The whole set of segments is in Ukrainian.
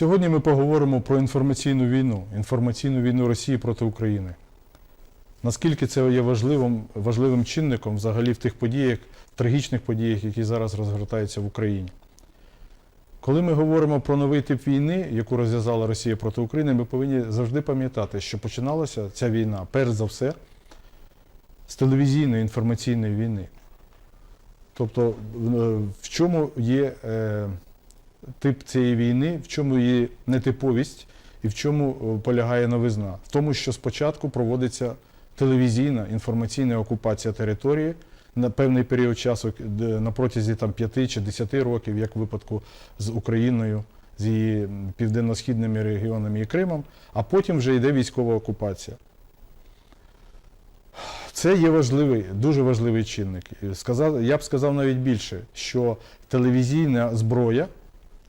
Сьогодні ми поговоримо про інформаційну війну, інформаційну війну Росії проти України. Наскільки це є важливим, важливим чинником взагалі в тих подіях, трагічних подіях, які зараз розгортаються в Україні. Коли ми говоримо про новий тип війни, яку розв'язала Росія проти України, ми повинні завжди пам'ятати, що починалася ця війна, перш за все, з телевізійної інформаційної війни. Тобто, в- в чому є е, тип цієї війни, в чому є нетиповість і в чому е, полягає новизна? В тому, що спочатку проводиться телевізійна інформаційна окупація території на певний період часу, на протязі там, 5 чи 10 років, як в випадку з Україною, з її південно-східними регіонами і Кримом, а потім вже йде військова окупація. Це є важливий, дуже важливий чинник. Сказав, я б сказав навіть більше, що телевізійна зброя,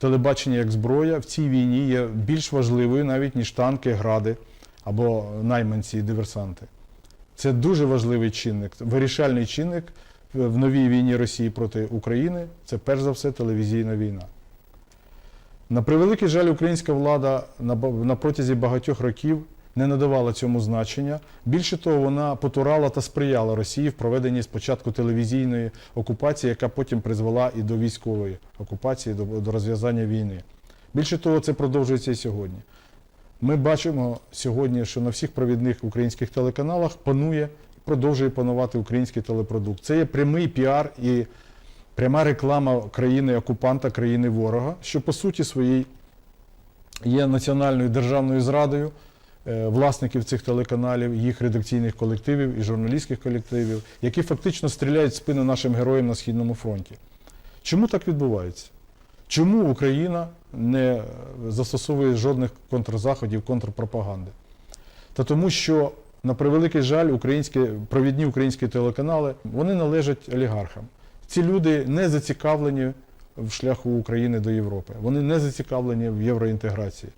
телебачення як зброя в цій війні є більш важливою навіть, ніж танки, гради або найманці і диверсанти. Це дуже важливий чинник, вирішальний чинник в новій війні Росії проти України. Це перш за все телевізійна війна. На превеликий жаль, українська влада на, протязі багатьох років не надавала цьому значення. Більше того, вона потурала та сприяла Росії в проведенні спочатку телевізійної окупації, яка потім призвела і до військової окупації, до, до розв'язання війни. Більше того, це продовжується і сьогодні. Ми бачимо сьогодні, що на всіх провідних українських телеканалах панує, продовжує панувати український телепродукт. Це є прямий піар і пряма реклама країни окупанта, країни ворога, що по суті своїй є національною державною зрадою власників цих телеканалів, їх редакційних колективів і журналістських колективів, які фактично стріляють в спину нашим героям на східному фронті. Чому так відбувається? Чому Україна не застосовує жодних контрзаходів, контрпропаганди? Та тому, що, на превеликий жаль, українські, провідні українські телеканали вони належать олігархам. Ці люди не зацікавлені в шляху України до Європи. Вони не зацікавлені в євроінтеграції.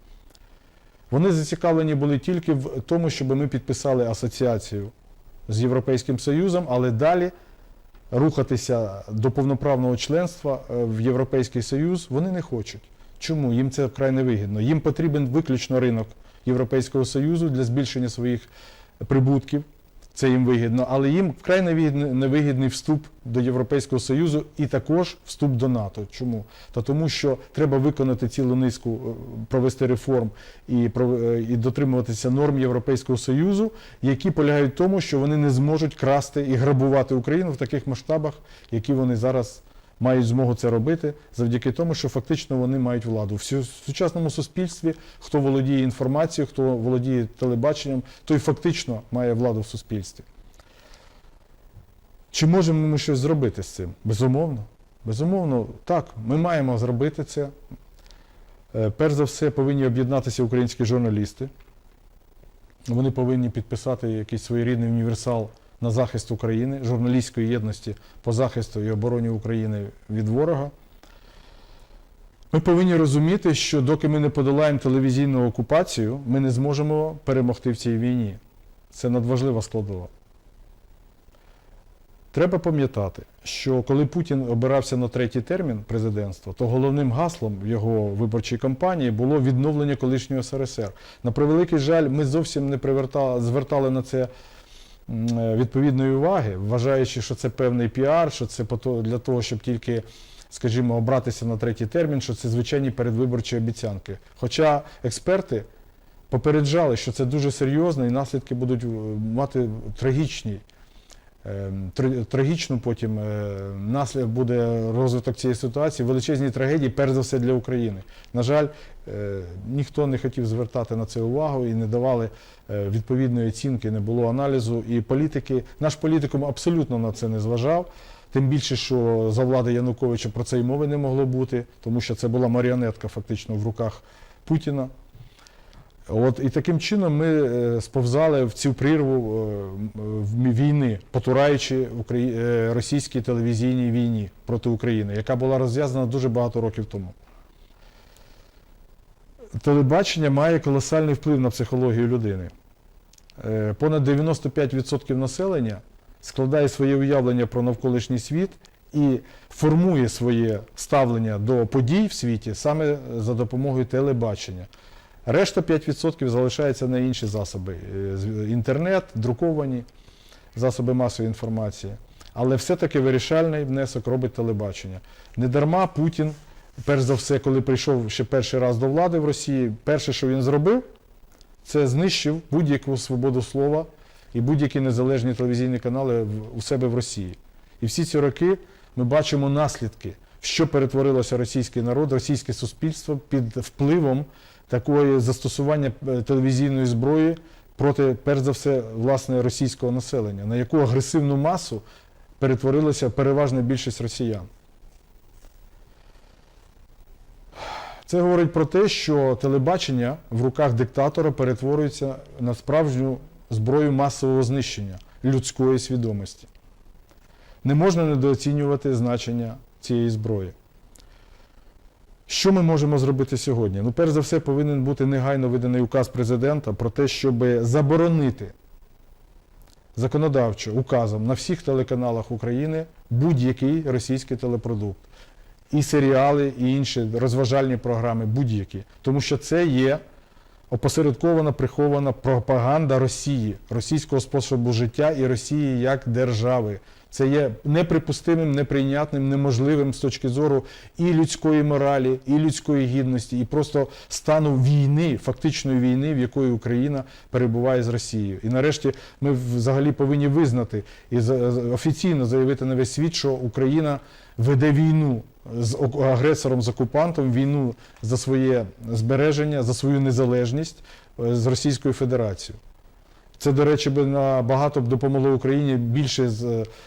Вони зацікавлені були тільки в тому, щоб ми підписали асоціацію з Європейським Союзом, але далі рухатися до повноправного членства е, в Європейський Союз вони не хочуть. Чому? Їм це вкрай невигідно. Їм потрібен виключно ринок Європейського Союзу для збільшення своїх прибутків. Це їм вигідно, але їм вкрай невигідний, вступ до Європейського Союзу і також вступ до НАТО. Чому? Та тому, що треба виконати цілу низку, е, провести реформ і, е, і дотримуватися норм Європейського Союзу, які полягають в тому, що вони не зможуть красти і грабувати Україну в таких масштабах, які вони зараз мають змогу це робити, завдяки тому, що фактично вони мають владу. В сучасному суспільстві, хто володіє інформацією, хто володіє телебаченням, той фактично має владу в суспільстві. Чи можемо ми щось зробити з цим? Безумовно. Безумовно, так, ми маємо зробити це. Е, Перш за все, повинні об'єднатися українські журналісти. Вони повинні підписати якийсь своєрідний універсал на захист України, журналістської єдності по захисту і обороні України від ворога. Ми повинні розуміти, що доки ми не подолаємо телевізійну окупацію, ми не зможемо перемогти в цій війні. Це надважлива складова. Треба пам'ятати, що коли Путін обирався на третій термін президентства, то головним гаслом в його виборчій кампанії було відновлення колишнього СРСР. На превеликий жаль, ми зовсім не звертали на це відповідної уваги, вважаючи, що це певний піар, що це для того, щоб тільки, скажімо, обратися на третій термін, що це звичайні передвиборчі обіцянки. Хоча експерти попереджали, що це дуже серйозно і наслідки будуть е, мати трагічні. Е, Трагічно потім е, наслід буде розвиток цієї ситуації, величезні трагедії, перш за все для України. На жаль, е, ніхто не хотів звертати на це увагу і не давали е, відповідної оцінки, не було аналізу. І політики, наш політикум абсолютно на це не зважав. Тим більше, що за влади Януковича про це й мови не могло бути, тому що це була маріонетка фактично в руках Путіна. От і таким чином ми е, сповзали в цю прірву е, мі- війни, потураючи е, російській телевізійній війні проти України, яка була розв'язана дуже багато років тому. Телебачення має колосальний вплив на психологію людини. Е, Понад 95% населення складає своє уявлення про навколишній світ і формує своє ставлення до подій в світі саме за допомогою телебачення. Решта 5% залишається на інші засоби: е, інтернет, друковані засоби масової інформації. Але все-таки вирішальний внесок робить телебачення. Недарма Путін, перш за все, коли прийшов ще перший раз до влади в Росії, перше, що він зробив, це знищив будь-яку свободу слова і будь-які незалежні телевізійні канали у себе в Росії. І всі ці роки ми бачимо наслідки, що перетворилося російський народ, російське суспільство під впливом такої застосування е, телевізійної зброї проти, перш за все, власне, російського населення, на яку агресивну масу перетворилася переважна більшість росіян. Це говорить про те, що телебачення в руках диктатора перетворюється на справжню зброю масового знищення людської свідомості. Не можна недооцінювати значення цієї зброї. Що ми можемо зробити сьогодні? Ну, перш за все, повинен бути негайно виданий указ президента про те, щоб заборонити законодавчо указом на всіх телеканалах України будь-який російський телепродукт. І серіали, і інші розважальні програми, будь-які. Тому що це є опосередкована прихована пропаганда Росії, російського способу життя і Росії як держави. Це є неприпустимим, неприйнятним, неможливим з точки зору і людської моралі, і людської гідності, і просто стану війни, фактичної війни, в якої Україна перебуває з Росією. І нарешті ми взагалі повинні визнати і офіційно заявити на весь світ, що Україна веде війну з агресором, з окупантом, війну за своє збереження, за свою незалежність е, з Російською Федерацією. Це, до речі, би набагато б допомогло Україні більше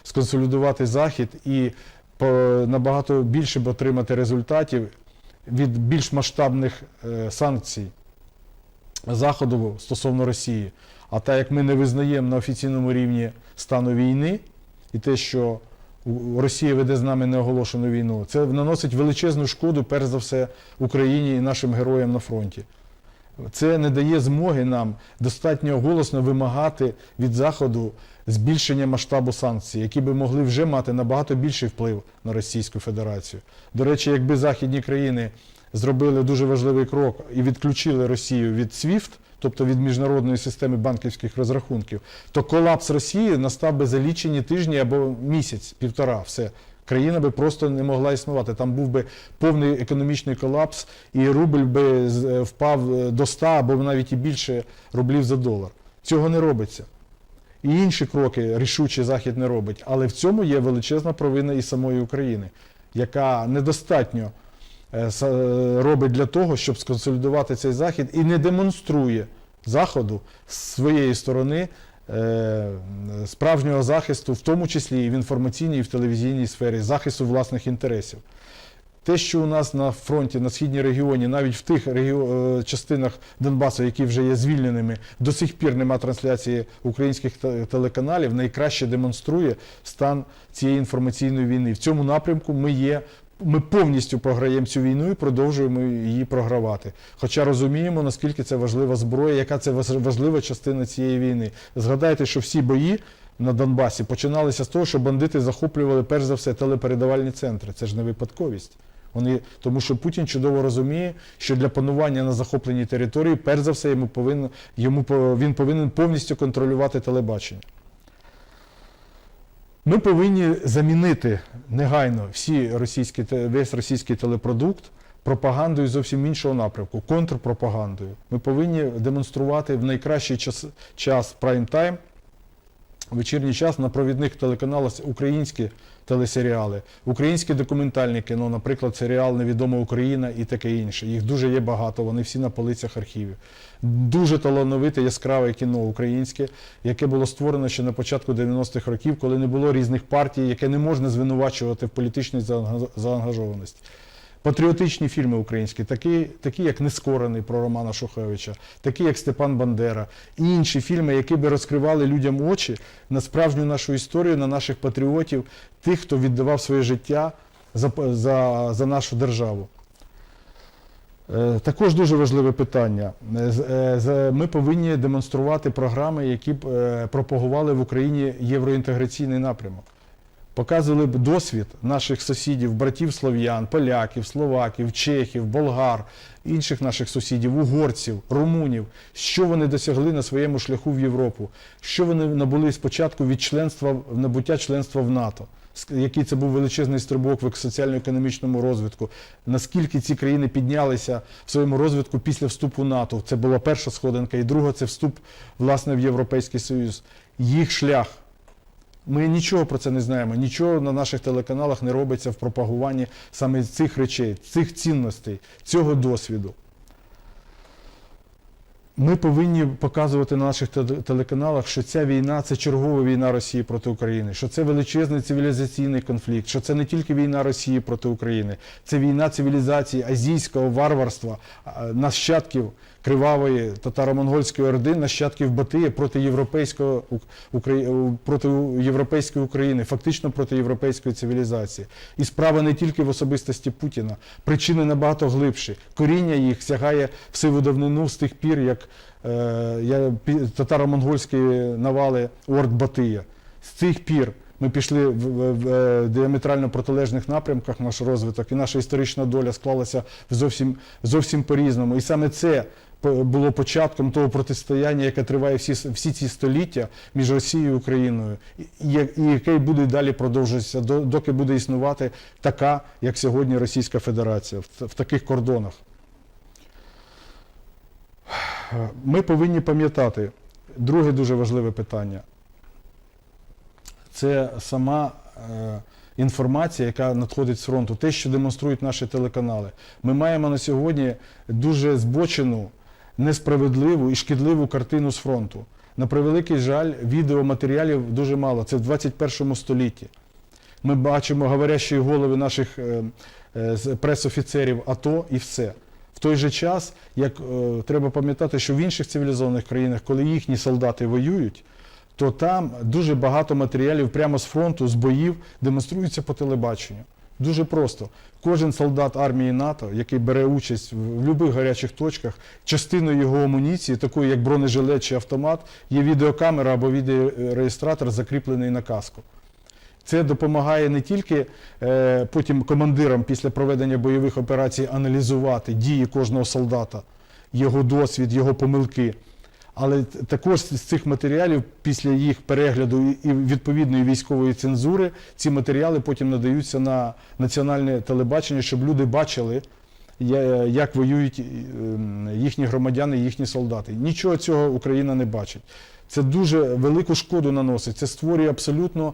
сконсолідувати Захід і набагато більше б отримати результатів від більш масштабних е, санкцій Заходу стосовно Росії. А так як ми не визнаємо на офіційному рівні стану війни і те, що Росія веде з нами неоголошену війну, це наносить величезну шкоду, перш за все, Україні і нашим героям на фронті. Це не дає змоги нам достатньо голосно вимагати від Заходу збільшення масштабу санкцій, які би могли вже мати набагато більший вплив на Російську Федерацію. До речі, якби західні країни зробили дуже важливий крок і відключили Росію від SWIFT, тобто від міжнародної системи банківських розрахунків, то колапс Росії настав би за лічені тижні або місяць, півтора, все. Країна би просто не могла існувати. Там був би повний економічний колапс, і рубль би е, впав е, до 100 або навіть і більше рублів за долар. Цього не робиться. І інші кроки рішучі Захід не робить. Але в цьому є величезна провина і самої України, яка недостатньо робить для того, щоб сконсолідувати цей захід і не демонструє Заходу з своєї сторони е, справжнього захисту, в тому числі і в інформаційній, і в телевізійній сфері, захисту власних інтересів. Те, що у нас на фронті, на східній регіоні, навіть в тих регіо... е, частинах Донбасу, які вже є звільненими, до сих пір нема трансляції українських телеканалів, найкраще демонструє стан цієї інформаційної війни. В цьому напрямку ми є. Ми повністю програємо цю війну і продовжуємо її програвати. Хоча розуміємо, наскільки це важлива зброя, яка це важ- важлива частина цієї війни. Згадайте, що всі бої на Донбасі починалися з того, що бандити захоплювали перш за все телепередавальні центри. Це ж не випадковість. Вони, тому що Путін чудово розуміє, що для панування на захопленій території, перш за все, йому повинен, йому, він повинен повністю контролювати телебачення. Ми повинні замінити негайно всі російські, весь російський телепродукт пропагандою зовсім іншого напрямку, контрпропагандою. Ми повинні демонструвати в найкращий час, час прайм-тайм, вечірній час на провідних телеканалах українські телесеріали, українське документальне кіно, наприклад, серіал Невідома Україна і таке інше. Їх дуже є багато, вони всі на полицях архівів. Дуже талановите, яскраве кіно українське, яке було створено ще на початку 90-х років, коли не було різних партій, яке не можна звинувачувати в політичній заангажованості. Патріотичні фільми українські, такі, такі як Нескорений про Романа Шухевича, такі як Степан Бандера, і інші фільми, які би розкривали людям очі на справжню нашу історію, на наших патріотів, тих, хто віддавав своє життя за, за, за нашу державу. Е, Також дуже важливе питання. Е, е, Ми повинні демонструвати програми, які б пропагували в Україні євроінтеграційний напрямок. Показували б досвід наших сусідів, братів слов'ян, поляків, словаків, чехів, болгар, інших наших сусідів, угорців, румунів, що вони досягли на своєму шляху в Європу, що вони набули спочатку від членства в набуття членства в НАТО. Який це був величезний стрибок в соціально-економічному розвитку, наскільки ці країни піднялися в своєму розвитку після вступу в НАТО. Це була перша сходинка, і друга це вступ власне в Європейський Союз. Їх шлях. Ми нічого про це не знаємо, нічого на наших телеканалах не робиться в пропагуванні саме цих речей, цих цінностей, цього досвіду. Ми повинні показувати на наших телеканалах, що ця війна це чергова війна Росії проти України, що це величезний цивілізаційний конфлікт, що це не тільки війна Росії проти України, це війна цивілізації азійського варварства, нащадків кривавої татаро-монгольської орди, нащадків Батия проти європейського проти європейської України, фактично проти європейської цивілізації. І справа не тільки в особистості Путіна, причини набагато глибші. Коріння їх сягає в сиву давнину з тих пір, як е, татаро-монгольські навали Орд Батия. З цих пір ми пішли в, е, діаметрально протилежних напрямках наш розвиток, і наша історична доля склалася зовсім, зовсім по-різному. І саме це було початком того протистояння, яке триває всі, всі ці століття між Росією і Україною, і- і яке буде далі продовжуватися, доки буде існувати така, як сьогодні Російська Федерація, в, в таких кордонах. Ми повинні пам'ятати друге дуже важливе питання. Це сама е, інформація, яка надходить з фронту, те, що демонструють наші телеканали. Ми маємо на сьогодні дуже збочену, несправедливу і шкідливу картину з фронту. На превеликий жаль, відеоматеріалів дуже мало. Це в 21 столітті. Ми бачимо говорящі голови наших е, е, пресофіцерів АТО і все. В той же час, як треба пам'ятати, що в інших цивілізованих країнах, коли їхні солдати воюють, то там дуже багато матеріалів прямо з фронту, з боїв демонструються по телебаченню. Дуже просто. Кожен солдат армії НАТО, який бере участь в будь-яких гарячих точках, частиною його амуніції, такою як бронежилет чи автомат, є відеокамера або відеореєстратор, закріплений на каску. Це допомагає не тільки е, потім командирам після проведення бойових операцій аналізувати дії кожного солдата, його досвід, його помилки. Але також з цих матеріалів, після їх перегляду і- відповідної військової цензури, ці матеріали потім надаються на національне телебачення, щоб люди бачили, як воюють е, їхні громадяни, їхні солдати. Нічого цього Україна не бачить. Це дуже велику шкоду наносить. Це створює абсолютно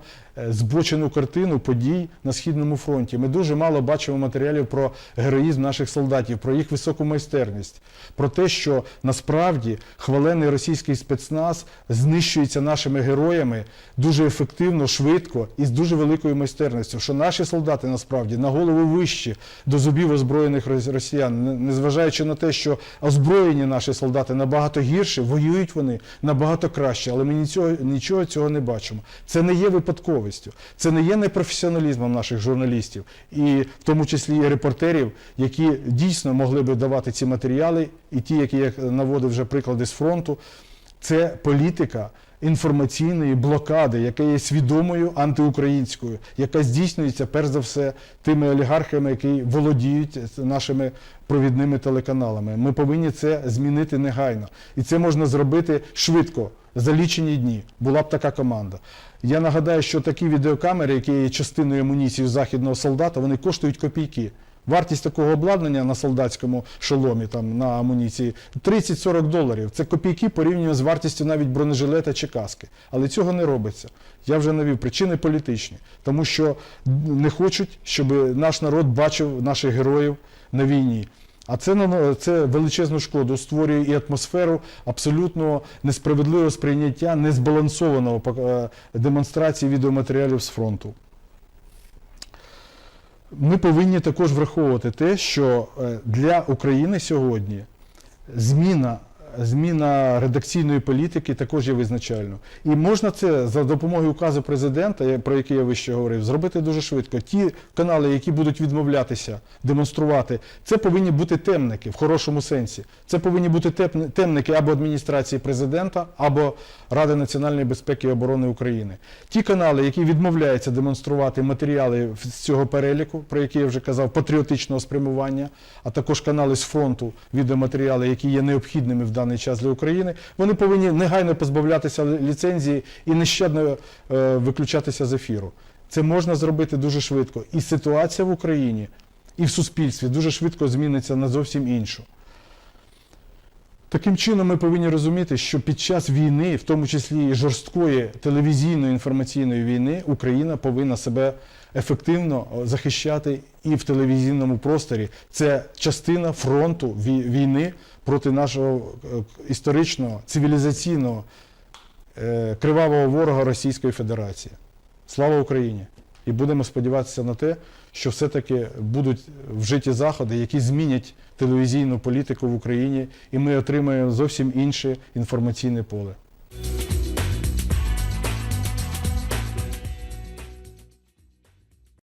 збочену картину подій на східному фронті. Ми дуже мало бачимо матеріалів про героїзм наших солдатів, про їх високу майстерність, про те, що насправді хвалений російський спецназ знищується нашими героями дуже ефективно, швидко і з дуже великою майстерністю. Що наші солдати насправді на голову вищі до зубів озброєних рос- росіян, Не- незважаючи на те, що озброєні наші солдати набагато гірше, воюють вони набагато краще, але ми нічого, нічого цього не бачимо. Це не є випадковістю, це не є непрофесіоналізмом наших журналістів, і в тому числі і репортерів, які дійсно могли би давати ці матеріали, і ті, які я наводив вже приклади з фронту. Це політика інформаційної блокади, яка є свідомою антиукраїнською, яка здійснюється перш за все тими олігархами, які володіють нашими провідними телеканалами. Ми повинні це змінити негайно. І це можна зробити швидко, за лічені дні. Була б така команда. Я нагадаю, що такі відеокамери, які є частиною амуніції західного солдата, вони коштують копійки. Вартість такого обладнання на солдатському шоломі, там на амуніції 30-40 доларів. Це копійки порівняно з вартістю навіть бронежилета чи каски. Але цього не робиться. Я вже навів причини політичні, тому що не хочуть, щоб наш народ бачив наших героїв на війні. А це це величезну шкоду створює і атмосферу абсолютно несправедливого сприйняття, незбалансованого е, демонстрації відеоматеріалів з фронту. Ми повинні також враховувати те, що е, для України сьогодні зміна зміна редакційної політики також є визначальною. І можна це за допомогою указу президента, про який я вище говорив, зробити дуже швидко. Ті канали, які будуть відмовлятися демонструвати, це повинні бути темники в хорошому сенсі. Це повинні бути темники або адміністрації президента, або Ради національної безпеки і оборони України. Ті канали, які відмовляються демонструвати матеріали з цього переліку, про які я вже казав, патріотичного спрямування, а також канали з фронту, відеоматеріали, які є необхідними в даний час для України, вони повинні негайно позбавлятися ліцензії і нещадно е, виключатися з ефіру. Це можна зробити дуже швидко. І ситуація в Україні, і в суспільстві дуже швидко зміниться на зовсім іншу. Таким чином, ми повинні розуміти, що під час війни, в тому числі і жорсткої телевізійної інформаційної війни, Україна повинна себе ефективно захищати і в телевізійному просторі. Це частина фронту вій- війни проти нашого е, історичного, цивілізаційного, е, кривавого ворога Російської Федерації. Слава Україні! І будемо сподіватися на те, що все-таки будуть вжиті заходи, які змінять телевізійну політику в Україні, і ми отримаємо зовсім інше інформаційне поле.